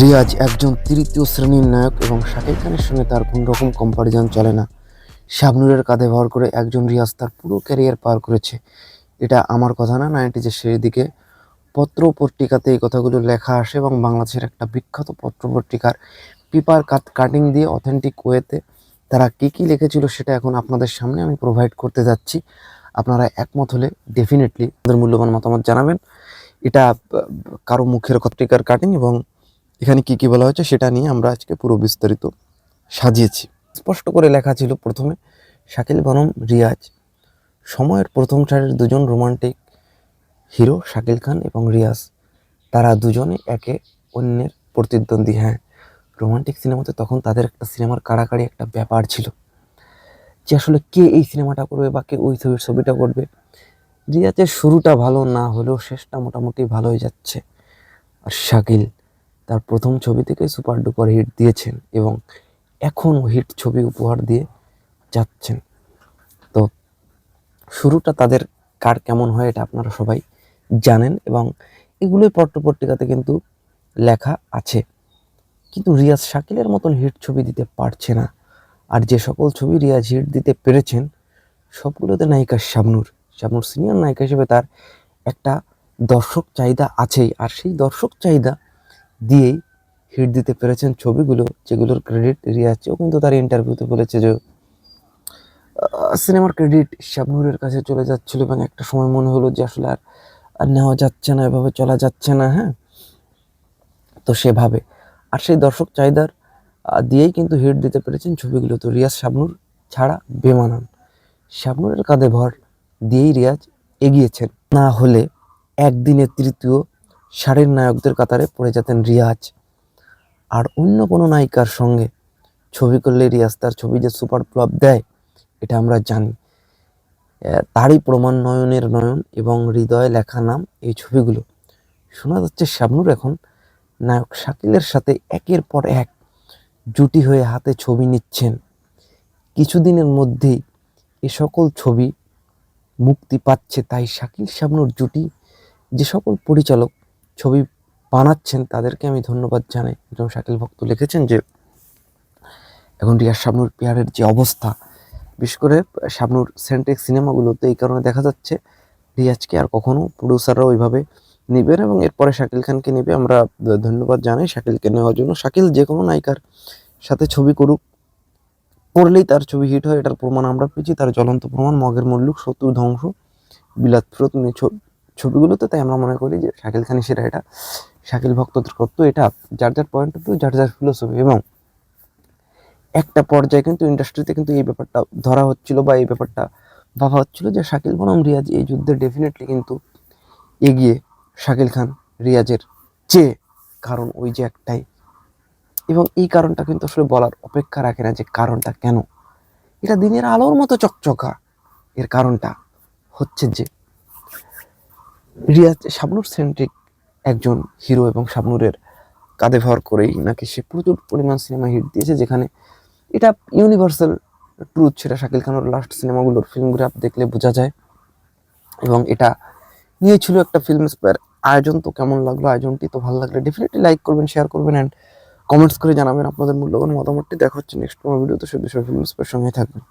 রিয়াজ একজন তৃতীয় শ্রেণির নায়ক এবং শাকিব খানের সঙ্গে তার কোন রকম কম্পারিজন চলে না। শাবনুরের কাঁধে ভর করে একজন রিয়াজ তার পুরো ক্যারিয়ার পার করেছে। এটা আমার কথা না, নাইনটিজের সেই দিকে। পত্র পত্রিকাতে এই কথাগুলো লেখা আসে এবং বাংলাদেশের একটা বিখ্যাত পত্র পত্রিকার পেপার কাট কাটিং দিয়ে অথেন্টিক ওয়েতে তারা কী কী লিখেছিল সেটা এখন আপনাদের সামনে আমি প্রোভাইড করতে যাচ্ছি। আপনারা একমত হলে ডেফিনেটলি আপনাদের মূল্যবান মতামত জানাবেন। এটা কারও মুখের পত্রিকার কাটিং এবং এখানে কি কি বলা হয়েছে সেটা নিয়ে আমরা আজকে পুরো বিস্তারিত সাজিয়েছি। স্পষ্ট করে লেখা ছিল প্রথমে, শাকিল বনম, রিয়াজ। সময়ের প্রথম সারির দুজন রোমান্টিক হিরো শাকিল খান এবং রিয়াজ। তারা দুজনে একে অন্যের প্রতিদ্বন্দ্বী হ্যাঁ। রোমান্টিক সিনেমাতে তখন তাদের একটা সিনেমার কাড়াকাড়ি একটা ব্যাপার ছিল। যে আসলে কে এই সিনেমাটা করবে বা কে ওই ছবির ছবিটা করবে। রিয়াজের শুরুটা ভালো না হলেও শেষটা মোটামুটি ভালোই যাচ্ছে। আর শাকিল তার প্রথম ছবি থেকে সুপার ডুপার হিট দিয়েছেন এবং এখনও হিট ছবি উপহার দিয়ে যাচ্ছেন। তো শুরুটা তাদের কার কেমন হয় এটা আপনারা সবাই জানেন এবং এগুলোই পত্রপত্রিকাতে কিন্তু লেখা আছে। কিন্তু রিয়াজ শাকিলের মতন হিট ছবি দিতে পারছে না। আর যে সকল ছবি রিয়াজ হিট দিতে পেরেছেন, সবগুলোতে নায়িকা শাবনুর। শাবনুর সিনিয়র নায়িকা হিসেবে তার একটা দর্শক চাহিদা আছেই, আর সেই দর্শক চাহিদা দিয়েই হিট দিতে পেরেছেন ছবিগুলো, যেগুলোর ক্রেডিট রিয়াজও কিন্তু তার ইন্টারভিউতে বলেছে যে সিনেমার ক্রেডিট শাবনুরের কাছে চলে যাচ্ছিল এবং একটা সময় মনে হলো যে আসলে আর আর নেওয়া যাচ্ছে না, এভাবে চলা যাচ্ছে না হ্যাঁ? তো সেভাবে। আর সেই দর্শক চাহিদার দিয়েই কিন্তু হিট দিতে পেরেছেন ছবিগুলো। তো রিয়াজ শাবনুর ছাড়া বেমানান। শাবনুরের কাঁধে ভর দিয়েই রিয়াজ এগিয়েছেন। না হলে একদিনে তৃতীয় সারের নায়কদের কাতারে পড়ে যেতেন রিয়াজ। আর অন্য কোনো নায়িকার সঙ্গে ছবি করলে রিয়াজ তার ছবি যে সুপার ফ্লপ দেয়, এটা আমরা জানি। তারই প্রমাণ নয়নের নয়ন এবং হৃদয়ে লেখা নাম এই ছবিগুলো। শোনা যাচ্ছে শাবনুর এখন নায়ক শাকিলের সাথে একের পর এক জুটি হয়ে হাতে ছবি নিচ্ছেন। কিছুদিনের মধ্যেই এ সকল ছবি মুক্তি পাচ্ছে, তাই শাকিল শাবনুর জুটি, যে সকল পরিচালক ছবি বানাচ্ছেন, তাদেরকে আমি ধন্যবাদ জানাই। একজন শাকিল ভক্ত লিখেছেন যে, এখন রিয়াজ শাবনুর পেয়ারের যে অবস্থা, বিশেষ করে শাবনুর সেন্ট্রিক সিনেমাগুলোতে এই কারণে দেখা যাচ্ছে, রিয়াজকে আর কখনো প্রডিউসাররা ওইভাবে নেবেন এবং এরপরে শাকিল খানকে নেবে। আমরা ধন্যবাদ জানাই শাকিলকে নেওয়ার জন্য। শাকিল যে কোনো নায়িকার সাথে ছবি করুক, করলেই তার ছবি হিট হয়, এটার প্রমাণ আমরা পেয়েছি। তার জ্বলন্ত প্রমাণ, মগের মল্লুক, শত্রু, ধ্বংস, বিলাত ফেরত নিয়ে ছবিগুলোতে তাই আমরা মনে করি যে শাকিল খানই সেরা এটা। শাকিল ভক্তদের কর্ত এটা, যার যার পয়েন্ট অফ ভিউ যার যার ফিলোসফি এবং একটা পর্যায়ে কিন্তু ইন্ডাস্ট্রিতে কিন্তু এই ব্যাপারটা ধরা হচ্ছিল বা এই ব্যাপারটা ভাবা হচ্ছিল যে শাকিল বনাম রিয়াজ এই যুদ্ধে ডেফিনেটলি কিন্তু এগিয়ে শাকিল খান, রিয়াজের চেয়ে কারণ ওই যে একটাই। এবং এই কারণটা কিন্তু আসলে বলার অপেক্ষা রাখে না যে কারণটা কেন। এটা দিনের আলোর মতো চকচকা। এর কারণটা হচ্ছে যে রিয়াজ শাবনুর সেন্ট্রিক একজন হিরো এবং শাবনুরের কাঁধে ভর করেই নাকি সে প্রচুর পরিমাণ সিনেমা হিট দিয়েছে, যেখানে এটা ইউনিভার্সাল ট্রুথ সেটা শাকিল খানের লাস্ট সিনেমাগুলোর ফিল্মগ্রাফ দেখলে বোঝা যায়। এবং এটা নিয়ে ছিল একটা ফিল্ম স্পেয়ার আয়োজন তো কেমন লাগল? আয়োজনটি তো ভালো লাগলে ডেফিনেটলি লাইক করবেন শেয়ার করবেন অ্যান্ড কমেন্টস করে জানাবেন আপনাদের মূল্যবান মতামতটি। দেখা হচ্ছে নেক্সট কোনো ভিডিওতে সে বিষয়ে ফিল্ম স্পেয়ার সঙ্গে থাকবেন।